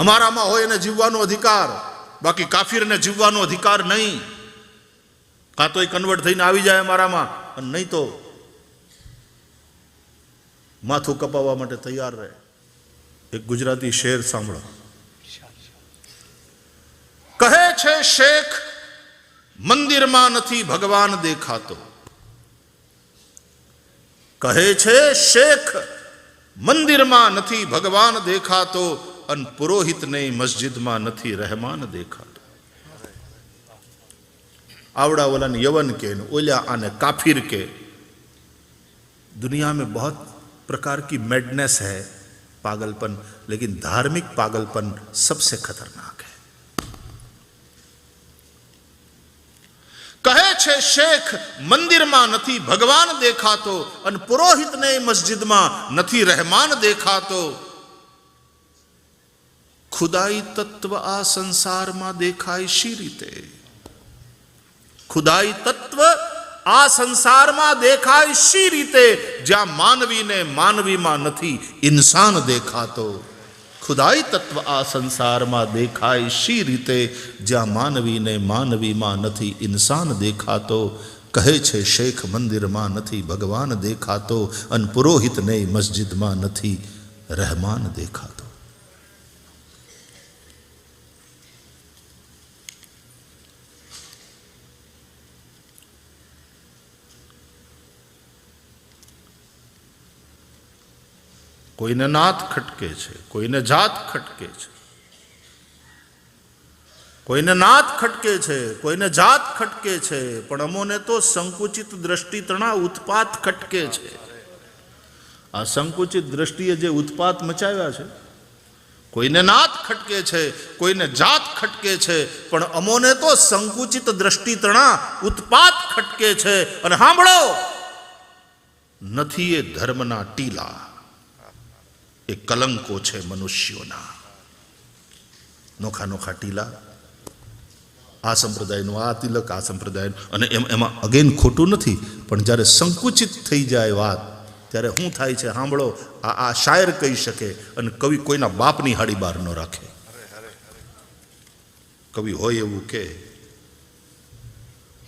અમારામાં હોય એને જીવવાનો અધિકાર, બાકી કાફીરને જીવવાનો અધિકાર નહીં. કાં તો એ કન્વર્ટ થઈને આવી જાય અમારામાં, અને નહીં તો માથું કપાવવા માટે તૈયાર રહે. એક ગુજરાતી શેર સાંભળો. કહે છે, શેખ, મંદિરમાં નથી ભગવાન દેખાતો. કહે છે, શેખ, મંદિરમાં નથી ભગવાન દેખાતો. અને પુરોહિતને મસ્જિદમાં નથી રહેમાન દેખાતો आवड़ा वाला यवन के न ओल्या आने काफिर के दुनिया में बहुत प्रकार की मैडनेस है पागलपन लेकिन धार्मिक पागलपन सबसे खतरनाक है કહે છે શેખ મંદિરમાં નથી ભગવાન દેખાતો અને પુરોહિતને મસ્જિદમાં નથી રહેમાન દેખાતો ખુદાઈ તત્વ આ સંસારમાં દેખાય શી રીતે? ખુદાઈ તત્વ આ સંસારમાં દેખાય શી રીતે? જ્યાં માનવીને માનવીમાં નથી, ઇન્સાન દેખાતો. ખુદાઈ તત્વ આ સંસારમાં દેખાય શી રીતે? જ્યાં માનવીને માનવીમાં નથી, ઇન્સાન દેખાતો. કહે છે, શેખ મંદિરમાં નથી, ભગવાન દેખાતો. અને પુરોહિતને મસ્જિદમાં નથી, રહેમાન દેખાતો. કોઈને નાથ ખટકે છે, કોઈને જાત ખટકે છે. કોઈને નાથ ખટકે છે, કોઈને જાત ખટકે છે, પણ અમોને તો સંકુચિત દ્રષ્ટિ તણા ઉત્પાત ખટકે છે. આ સંકુચિત દ્રષ્ટિએ જે ઉત્પાત મચાવ્યા છે, કોઈને નાથ ખટકે છે, કોઈને જાત ખટકે છે, પણ અમોને તો સંકુચિત દ્રષ્ટિ તણા ઉત્પાત ખટકે છે. અને સાંભળો નથી એ ધર્મના ટીલા. એ કલંકો છે મનુષ્યોના. નોખા નોખા ટીલા. આ સંપ્રદાયનું આ તિલક આ સંપ્રદાયનું. અને એમ એમાં અગેન ખોટું નથી પણ જ્યારે સંકુચિત થઈ જાય વાત ત્યારે શું થાય છે સાંભળો આ આ શાયર કહી શકે અને કવિ કોઈના બાપની હાડી બહાર ન રાખે. કવિ હોય એવું કે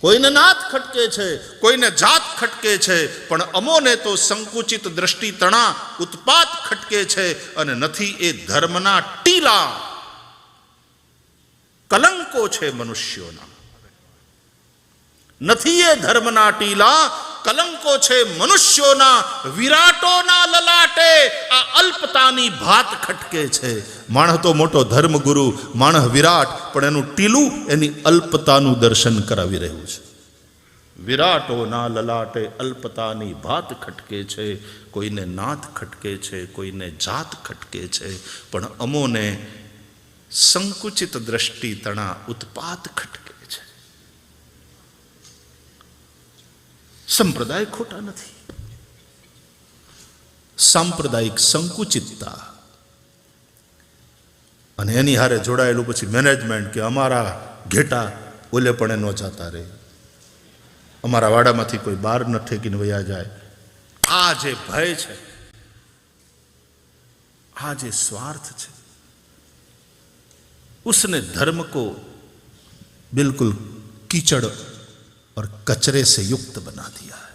કોઈને નાથ ખટકે છે, કોઈને જાત ખટકે છે, પણ અમોને તો સંકુચિત દ્રષ્ટિ તણા ઉત્પાત ખટકે છે અને નથી એ ધર્મના ટીલા. કલંકો છે મનુષ્યોના. નથી એ ધર્મના ટીલા કલંકો છે મનુષ્યોના, વિરાટોના લલાટે, આ અલ્પતાની ભાત ખટકે છે. માણહ તો મોટો ધર્મગુરુ, માણહ વિરાટ, પણ એનું ટીલું એની અલ્પતાનું દર્શન કરાવી રહ્યું છે. વિરાટોના લલાટે અલ્પતાની ભાત ખટકે છે, કોઈને નાથ ખટકે છે, કોઈને જાત ખટકે છે, પણ અમોને સંકુચિત દ્રષ્ટિ તણા ઉત્પાત ખટકે છે સંપ્રદાય ખોટા નથી. સાંપ્રદાયિક સંકુચિતતા. અને એની હારે જોડાયેલું પછી મેનેજમેન્ટ કે અમારા ઘેટા ઓલે પણ એ ન જાતા રહે અમારા વાડામાંથી કોઈ બહાર ન ઠેકીને વયા જાય. આ જે ભય છે, આ જે સ્વાર્થ છે, ઉસને ધર્મ કો બિલકુલ કીચડ और कचरे से युक्त बना दिया है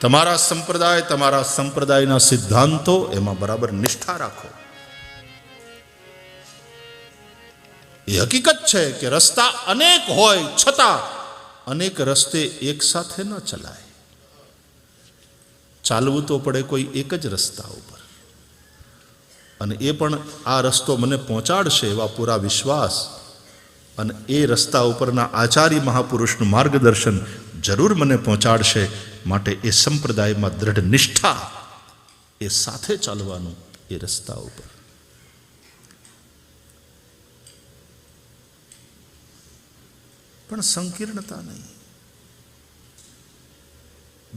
તમારા સંપ્રદાય તમારા સંપ્રદાયના સિદ્ધાંતો એમાં બરાબર નિષ્ઠા રાખો એ હકીકત છે કે રસ્તા અનેક હોય છતાં અનેક રસ્તે એક સાથે ન ચલાય ચાલવું તો પડે કોઈ એક જ રસ્તા ઉપર અને એ પણ આ રસ્તો મને પહોંચાડશે એવા પૂરા વિશ્વાસ. અને એ રસ્તા ઉપરના આચાર્ય મહાપુરુષનું માર્ગદર્શન જરૂર મને પહોંચાડશે માટે એ સંપ્રદાયમાં દ્રઢ નિષ્ઠા એ સાથે ચાલવાનું એ રસ્તા ઉપર. પણ સંકીર્ણતા નહીં.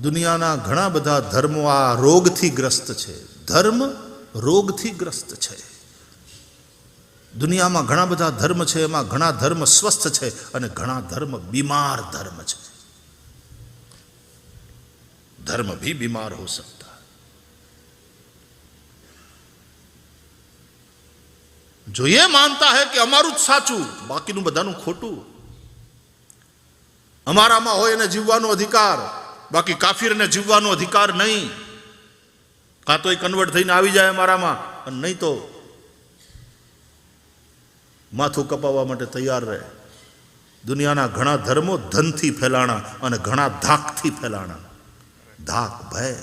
દુનિયાના ઘણા બધા ધર્મો આ રોગથી ગ્રસ્ત છે. ધર્મ રોગથી ગ્રસ્ત છે. દુનિયામાં ઘણા બધા ધર્મ છે, એમાં ઘણા ધર્મ સ્વસ્થ છે અને ઘણા ધર્મ બીમાર ધર્મ છે. ધર્મ ભી બીમાર હો સકતા. જો એ માનતા હે કે અમારું જ સાચું, બાકીનું બધાનું ખોટું. અમારામાં હોય એને જીવવાનો અધિકાર, બાકી કાફીરને જીવવાનો અધિકાર નહીં. કાં તો એ કન્વર્ટ થઈને આવી જાય અમારામાં અને નહીં તો માથું કપાવવા માટે તૈયાર રહે. દુનિયાના ઘણા ધર્મો ધનથી ફેલાણા અને ઘણા ધાકથી ફેલાણા. ધાક, ભય.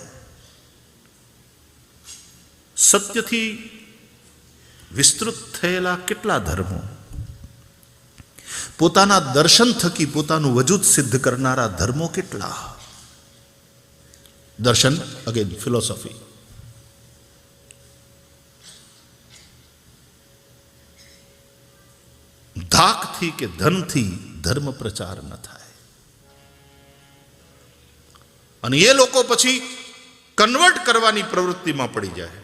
સત્યથી વિસ્તૃત થયેલા કેટલા ધર્મો? પોતાના દર્શન થકી પોતાનું વજૂદ સિદ્ધ કરનારા ધર્મો કેટલા? દર્શન અગેન ફિલોસોફી ધાકથી કે ધનથી ધર્મ પ્રચાર ન થાય અને એ લોકો પછી કન્વર્ટ કરવાની પ્રવૃત્તિમાં પડી જાય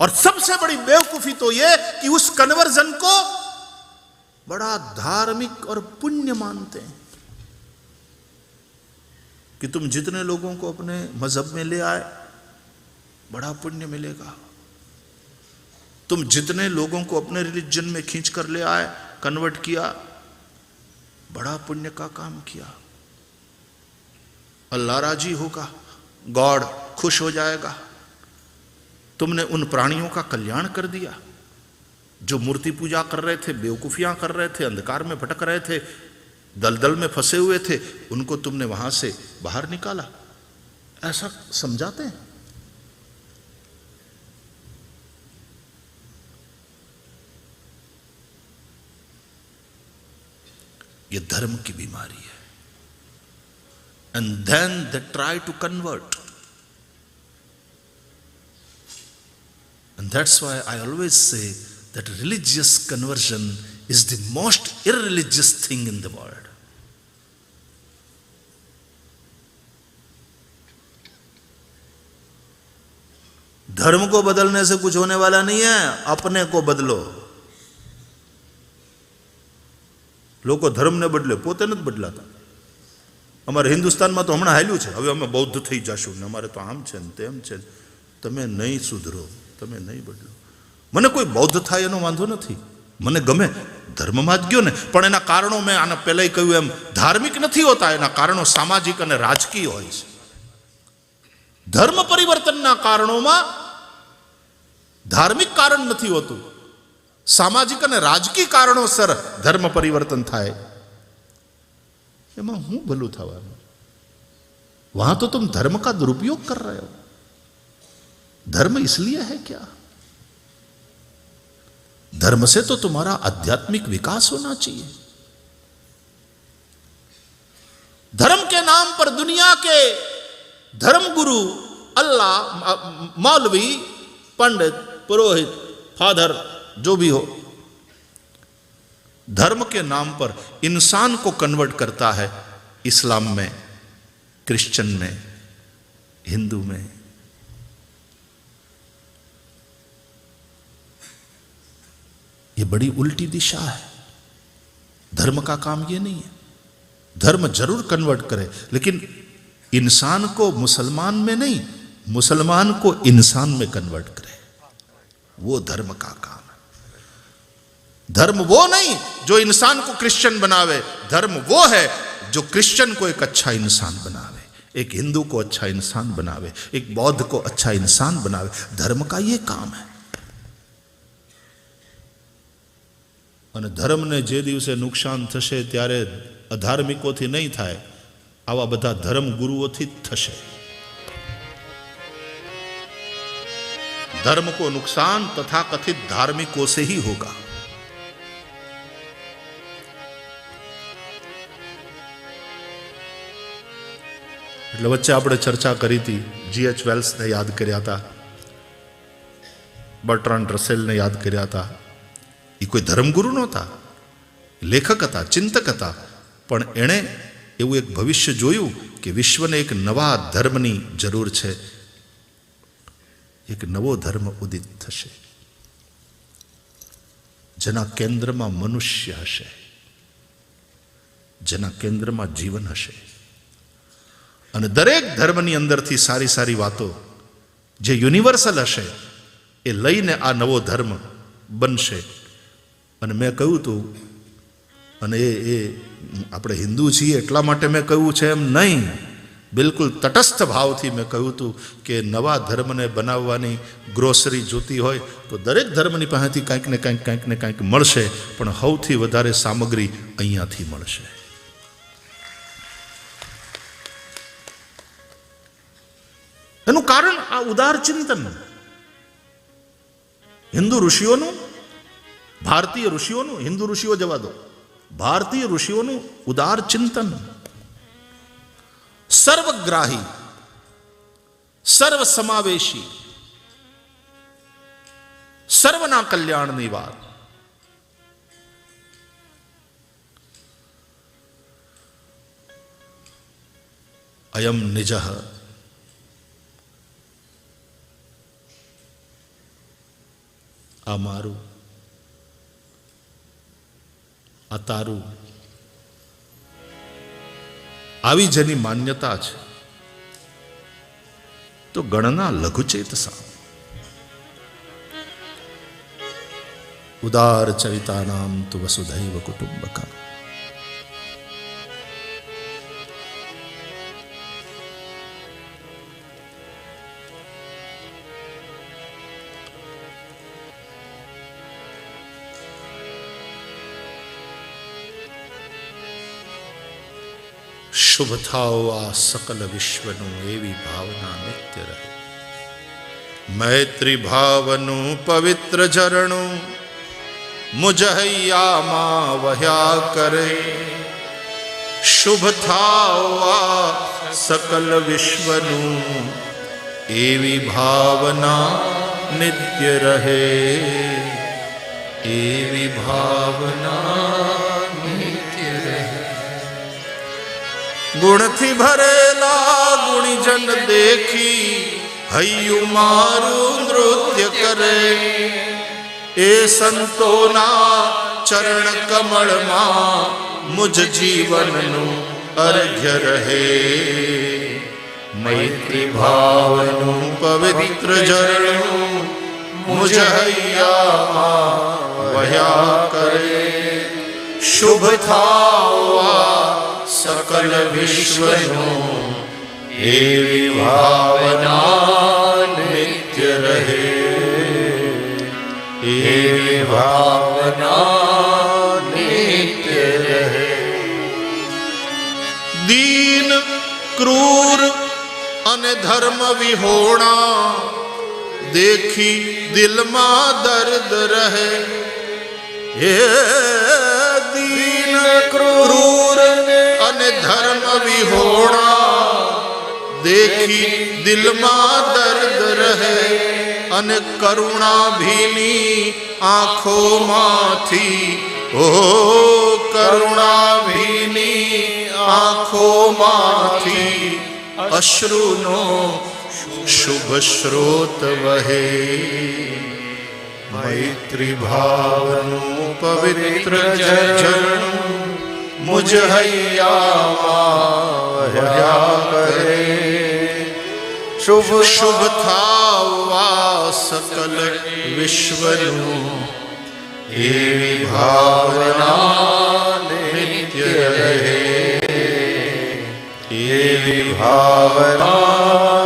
और सबसे बड़ी बेवकूफी तो ये कि उस कन्वर्जन को बड़ा धार्मिक और पुण्य मानते हैं कि तुम जितने लोगों को अपने मजहब में ले आए बड़ा पुण्य मिलेगा तुम जितने लोगों को अपने रिलीजन में खींच कर ले आए, कन्वर्ट किया, बड़ा पुण्य का काम किया। अल्लाह राज़ी होगा, गॉड खुश हो जाएगा। तुमने उन प्राणियों का कल्याण कर दिया, जो मूर्ति पूजा कर रहे थे, बेवकूफियाँ कर रहे थे, अंधकार में भटक रहे थे, दलदल में फंसे हुए थे, उनको तुमने वहाँ से बाहर निकाला। ऐसा समझाते हैं? ये धर्म की बीमारी है। And then the try to convert and that's why I always say that religious conversion is the most irreligious thing in the world धर्म को बदलने से कुछ होने वाला नहीं है, अपने को बदलो। લોકો ધર્મને બદલે પોતે નથી બદલાતા. અમારે હિન્દુસ્તાનમાં તો હમણાં હાલ્યું છે. હવે અમે બૌદ્ધ થઈ જશું ને અમારે તો આમ છે ને તેમ છે તમે નહીં સુધરો, તમે નહીં બદલો. મને કોઈ બૌદ્ધ થાય એનો વાંધો નથી. મને ગમે ધર્મમાં જ ગયો ને. પણ એના કારણો મેં આના પહેલાંય કહ્યું એમ, ધાર્મિક નથી હોતા. એના કારણો સામાજિક અને રાજકીય હોય છે. ધર્મ પરિવર્તનના કારણોમાં ધાર્મિક કારણ નથી હોતું. સામાજિક અને રાજકીય કારણોસર ધર્મ પરિવર્તન થાય એમાં હું ભલું થવાનું वहां तो तुम धर्म का दुरुपयोग कर रहे हो धर्म इसलिए है क्या धर्म से तो तुम्हारा आध्यात्मिक विकास होना चाहिए धर्म के नाम पर दुनिया के धर्म गुरु अल्लाह मौलवी पंडित पुरोहित फादर जो भी हो, धर्म के नाम पर इंसान को कन्वर्ट करता है इस्लाम में, क्रिश्चियन में, हिंदू में। ये बड़ी उल्टी दिशा है। धर्म का काम ये नहीं है। धर्म ज़रूर कन्वर्ट करे, लेकिन इंसान को मुसलमान में नहीं, मुसलमान को इंसान में कन्वर्ट करे। वो धर्म का काम धर्म वो नहीं जो इंसान को क्रिश्चियन बनावे धर्म वो है जो क्रिश्चियन को एक अच्छा इंसान बनावे एक हिंदू को अच्छा इंसान बनावे एक बौद्ध को अच्छा इंसान बनावे धर्म का ये काम है અને ધર્મને જે દિવસે નુકસાન થશે ત્યારે અધાર્મિકોથી નહીં થાય આવા બધા ધર્મ ગુરુઓથી જ થશે धर्म को नुकसान तथा कथित धार्मिकों से ही होगा એટલે વચ્ચે આપણે ચર્ચા કરી હતી. જીએચ વેલ્સને યાદ કર્યા હતા. બર્ટ્રાન્ડ રસેલને યાદ કર્યા હતા. એ કોઈ ધર્મગુરુ નહોતા. લેખક હતા, ચિંતક હતા. પણ એણે એવું એક ભવિષ્ય જોયું કે વિશ્વને એક નવા ધર્મની જરૂર છે. એક નવો ધર્મ ઉદિત થશે. જેના કેન્દ્રમાં મનુષ્ય હશે. જેના કેન્દ્રમાં જીવન હશે. અને દરેક ધર્મની અંદરથી સારી સારી વાતો જે યુનિવર્સલ હશે, એ લઈને આ નવો ધર્મ બનશે. અને મેં કહ્યું હતું અને એ એ, આપણે હિન્દુ છીએ એટલા માટે મેં કહ્યું છે એમ નહીં. બિલકુલ તટસ્થ ભાવથી મેં કહ્યું હતું કે નવા ધર્મને બનાવવાની ગ્રોસરી જોતી હોય તો દરેક ધર્મની પાસેથી કાંઈક ને કાંઈક કાંઈક ને કાંઈક મળશે, પણ સૌથી વધારે સામગ્રી અહીંયાથી મળશે. કારણ આ ઉદાર ચિંતન હિન્દુ ઋષિઓનું ભારતીય ઋષિઓનું હિન્દુ ઋષિઓ જવા દો ભારતીય ઋષિઓનું ઉદાર ચિંતન સર્વગ્રાહી સર્વ સમાવેશી સર્વના કલ્યાણની વાત અયમ નિજ આ મારું આ તારું આવી જેની માન્યતા છે, તો ગણના લઘુચેત સા ઉદાર ચરિતાનામ તુ વસુધૈવ કુટુંબકા શુભ થાઓ આ સકલ વિશ્વનું એવી ભાવના નિત્ય રહે મૈત્રી ભાવનું પવિત્ર ઝરણું મુજહૈયામાં વહ્યા કરે શુભ થાઓ આ સકલ વિશ્વનું એવી ભાવના નિત્ય રહે એવી ભાવના ગુણથી ભરેલા ગુણીજન દેખી હૈયું મારું નૃત્ય કરે. એ સંતોના ચરણ કમળમાં મુજ જીવનનું અર્ઘ્ય રહે. મૈત્રી ભાવનું પવિત્ર ઝરણું મુજ હૈયામાં વહ્યા કરે. શુભ થાવા સકલ વિશ્વનું એવી ભાવના નિત્ય રહે એવી ભાવના નિત્ય રહે દીન ક્રૂર અને ધર્મ વિહોણા દેખી દિલમાં દર્દ રહે હે દીન ક્રૂર અને ધર્મ વિહોણા. દેખી દિલમાં દર્દ રહે અને કરુણા ભીની આંખોમાંથી. ઓ કરુણા ભીની આંખોમાંથી અશ્રુનો શુભ સ્રોત વહે. મૈત્રી ભાવનું પવિત્ર ઝરણું મુજ હૈયા કરે શુભ શુભ થાવા સકલ વિશ્વનું એવી ભાવના નિત્ય રહે એવી ભાવના